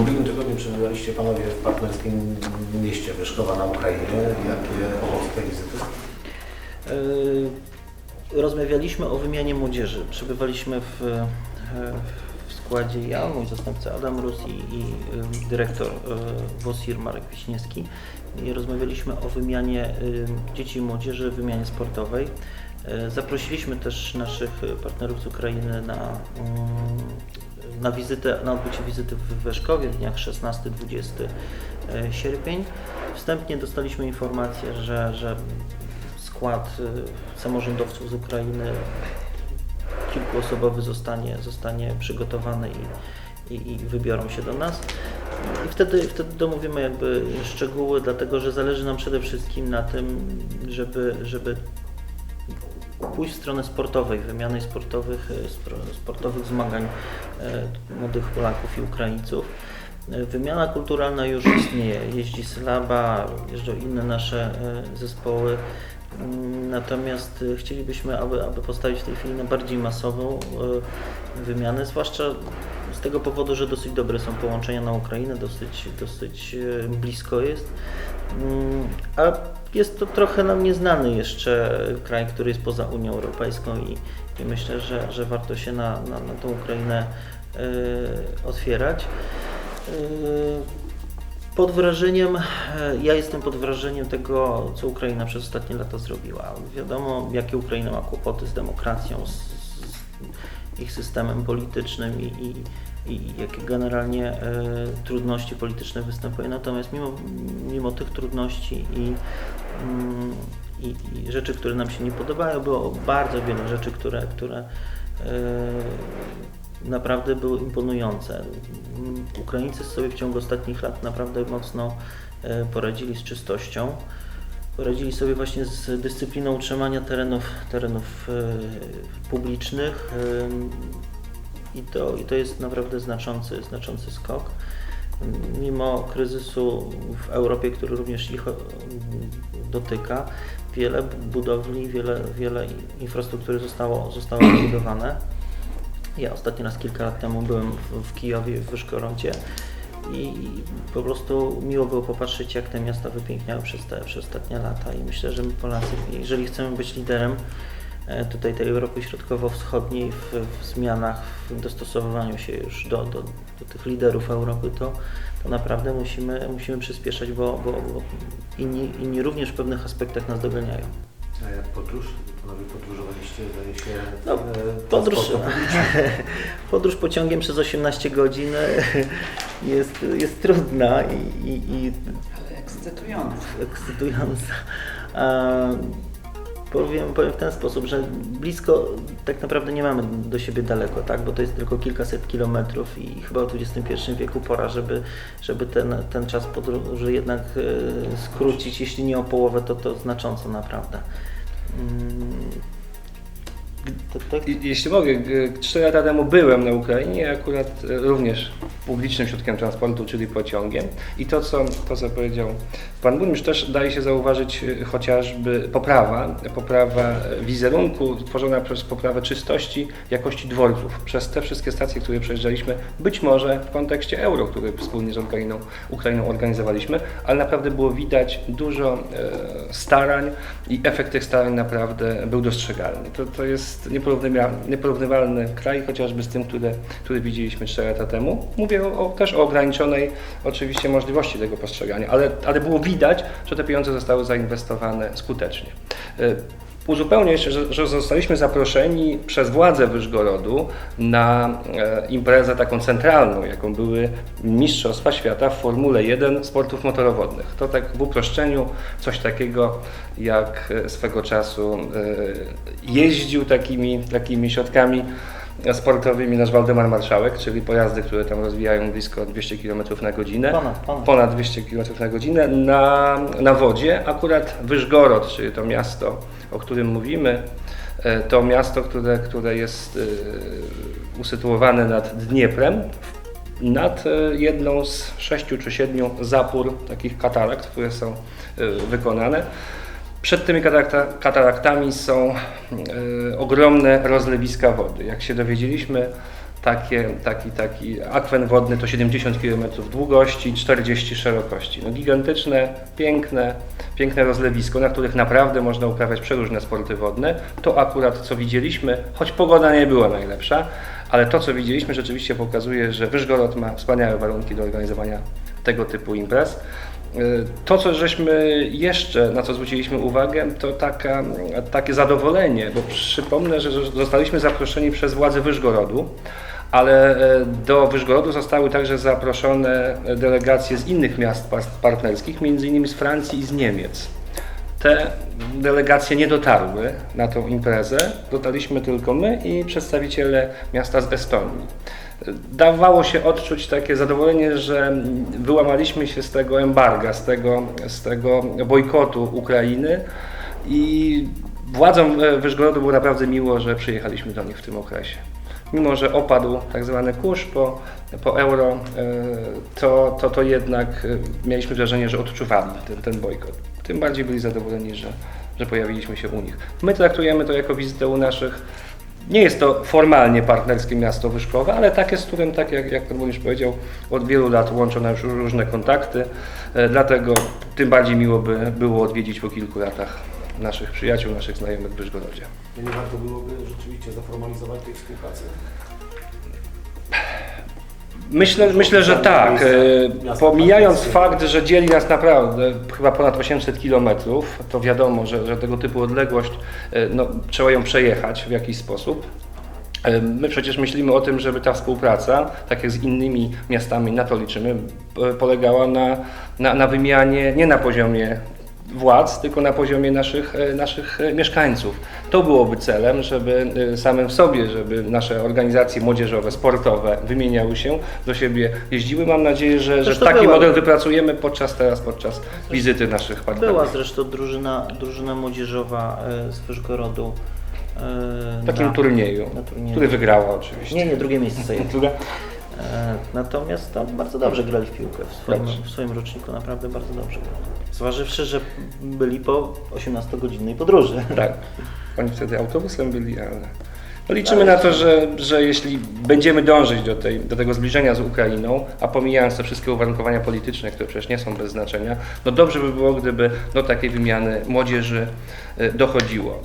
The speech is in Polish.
ubiegłym tygodniu przebywaliście panowie w partnerskim mieście Wyszkowa na Ukrainie. Jakie owoce tej wizyty? Yy, Rozmawialiśmy o wymianie młodzieży. Przebywaliśmy w, e, w składzie ja, mój zastępca Adam Rus i, i y, dyrektor WOSIR Marek Wiśniewski. I rozmawialiśmy o wymianie dzieci i młodzieży, wymianie sportowej. Zaprosiliśmy też naszych partnerów z Ukrainy na, mm, na wizytę, na odbycie wizyty w Weszkowie w dniach 16-20 sierpień. Wstępnie dostaliśmy informację, że, że skład y, samorządowców z Ukrainy kilkuosobowy zostanie, zostanie przygotowany i, i, i wybiorą się do nas. I wtedy, wtedy domówimy jakby szczegóły, dlatego że zależy nam przede wszystkim na tym, żeby, żeby pójść w stronę sportowej, wymiany sportowych, e, sportowych zmagań e, młodych Polaków i Ukraińców. E, Wymiana kulturalna już istnieje. Jeździ Sylaba, jeżdżą inne nasze zespoły. Mm, Natomiast chcielibyśmy, aby, aby postawić w tej chwili na bardziej masową wymianę, zwłaszcza z tego powodu, że dosyć dobre są połączenia na Ukrainę, dosyć, dosyć blisko jest. Mm, A jest to trochę nam nieznany jeszcze kraj, który jest poza Unią Europejską i, i myślę, że, że warto się na, na, na tą Ukrainę e, otwierać. E, pod wrażeniem, e, ja jestem pod wrażeniem tego, co Ukraina przez ostatnie lata zrobiła. Wiadomo, jakie Ukraina ma kłopoty z demokracją, z, z ich systemem politycznym i, i, i jakie generalnie e, trudności polityczne występują. Natomiast mimo, mimo tych trudności i, mm, i, i rzeczy, które nam się nie podobają, było bardzo wiele rzeczy, które, które e, naprawdę były imponujące. Ukraińcy sobie w ciągu ostatnich lat naprawdę mocno e, poradzili z czystością. Poradzili sobie właśnie z dyscypliną utrzymania terenów, terenów publicznych i to, i to jest naprawdę znaczący, znaczący skok. Mimo kryzysu w Europie, który również ich o, dotyka, wiele budowli, wiele, wiele infrastruktury zostało, zostało wybudowane. Ja ostatni raz kilka lat temu byłem w, Kijowie, w Wyszkorodzie i po prostu miło było popatrzeć, jak te miasta wypiękniały przez te przez ostatnie lata i myślę, że my Polacy, jeżeli chcemy być liderem tutaj tej Europy Środkowo-Wschodniej w, w zmianach, w dostosowywaniu się już do, do, do tych liderów Europy, to, to naprawdę musimy, musimy przyspieszać, bo, bo, bo inni, inni również w pewnych aspektach nas doganiają. A jak podróż? Panowie podróżowaliście, zdaje się, No, e, Podróż, podróż pociągiem przez 18 godzin jest, jest trudna i, i, i Ale ekscytujące. ekscytująca. Powiem, powiem w ten sposób, że blisko tak naprawdę nie mamy do siebie daleko, tak? bo to jest tylko kilkaset kilometrów i chyba w XXI wieku pora, żeby, żeby ten, ten czas podróży jednak e, skrócić, jeśli nie o połowę, to, to znacząco naprawdę. Mm, to, to, I- Jeśli mogę, g- 4 lata temu byłem na Ukrainie, akurat e, również publicznym środkiem transportu, czyli pociągiem. I to, co, to, co powiedział Pan Burmistrz, też daje się zauważyć e, chociażby poprawa, poprawa e, wizerunku tworzona przez poprawę czystości, jakości dworców. Przez te wszystkie stacje, które przejeżdżaliśmy, być może w kontekście euro, który wspólnie z Ukrainą, Ukrainą organizowaliśmy, ale naprawdę było widać dużo e, starań i efekt tych starań naprawdę był dostrzegalny. To, to jest nieporównywalny, kraj, chociażby z tym, który, który widzieliśmy 4 lata temu. Mówię o, o, też o ograniczonej oczywiście możliwości tego postrzegania, ale, ale było widać, że te pieniądze zostały zainwestowane skutecznie. E, Uzupełnię jeszcze, że, że zostaliśmy zaproszeni przez władze Wyżgorodu na e, imprezę taką centralną, jaką były Mistrzostwa Świata w Formule 1 sportów motorowodnych. To tak w uproszczeniu coś takiego, jak swego czasu e, jeździł takimi, takimi środkami sportowymi nasz Waldemar Marszałek, czyli pojazdy, które tam rozwijają blisko 200 km na godzinę Ponad, ponad. ponad 200 km na godzinę na, na wodzie. Akurat Wyżgorod, czyli to miasto, o którym mówimy, e, to miasto, które, które jest e, usytuowane nad Dnieprem, nad e, jedną z sześciu czy siedmiu zapór takich katarakt, które są wykonane. Przed tymi katarakta, kataraktami są e, ogromne rozlewiska wody. Jak się dowiedzieliśmy, takie, taki, taki akwen wodny to 70 km długości, 40 szerokości. No gigantyczne, piękne, piękne rozlewisko, na których naprawdę można uprawiać przeróżne sporty wodne. To akurat co widzieliśmy, choć pogoda nie była najlepsza, ale to co widzieliśmy rzeczywiście pokazuje, że Wyżgorod ma wspaniałe warunki do organizowania tego typu imprez. Y, To, co żeśmy jeszcze, na co zwróciliśmy uwagę, to taka, takie zadowolenie, bo przypomnę, że zostaliśmy zaproszeni przez władze Wyżgorodu, ale e, do Wyżgorodu zostały także zaproszone delegacje z innych miast par- partnerskich, między innymi z Francji i z Niemiec. Te delegacje nie dotarły na tą imprezę, dotarliśmy tylko my i przedstawiciele miasta z Estonii. Dawało się odczuć takie zadowolenie, że wyłamaliśmy się z tego embarga, z tego, z tego bojkotu Ukrainy i władzom e, Wyżgorodu było naprawdę miło, że przyjechaliśmy do nich w tym okresie. Mimo, że opadł tak zwany kurz po, po euro, e, to, to, to jednak e, mieliśmy wrażenie, że odczuwali ten, ten bojkot. Tym bardziej byli zadowoleni, że, że pojawiliśmy się u nich. My traktujemy to jako wizytę u naszych nie jest to formalnie partnerskie miasto Wyszkowe, ale takie, z którym, tak jak, jak Pan Burmistrz powiedział, od wielu lat łączą już różne kontakty. Dlatego tym bardziej miło by było odwiedzić po kilku latach naszych przyjaciół, naszych znajomych w Wyszgorodzie. Nie warto byłoby rzeczywiście zaformalizować tej współpracy? Myślę, myślę, że tak. E, Pomijając fakt, że dzieli nas naprawdę chyba ponad 800 kilometrów, to wiadomo, że, że tego typu odległość e, no, trzeba ją przejechać w jakiś sposób. E, My przecież myślimy o tym, żeby ta współpraca, tak jak z innymi miastami, na to liczymy, polegała na, na, na wymianie nie na poziomie władz, tylko na poziomie naszych, e, naszych e, mieszkańców. To byłoby celem, żeby e, samym w sobie, żeby nasze organizacje młodzieżowe, sportowe wymieniały się, do siebie jeździły. Mam nadzieję, że, że Zresztą taki była- model wypracujemy podczas teraz, podczas wizyty naszych partnerów. Była zresztą drużyna, drużyna młodzieżowa z Wyżgorodu. e, W takim na- turnieju, na turnieju. który wygrała oczywiście. Nie, nie, drugie miejsce zajęli. E, Natomiast tam bardzo dobrze grali w piłkę w swoim, w swoim roczniku, naprawdę bardzo dobrze grali. Zważywszy, że byli po 18-godzinnej podróży. Tak. Oni wtedy autobusem byli, ale. No liczymy na to, że, że jeśli będziemy dążyć do, tej, do tego zbliżenia z Ukrainą, a pomijając te wszystkie uwarunkowania polityczne, które przecież nie są bez znaczenia, no dobrze by było, gdyby do takiej wymiany młodzieży y, dochodziło.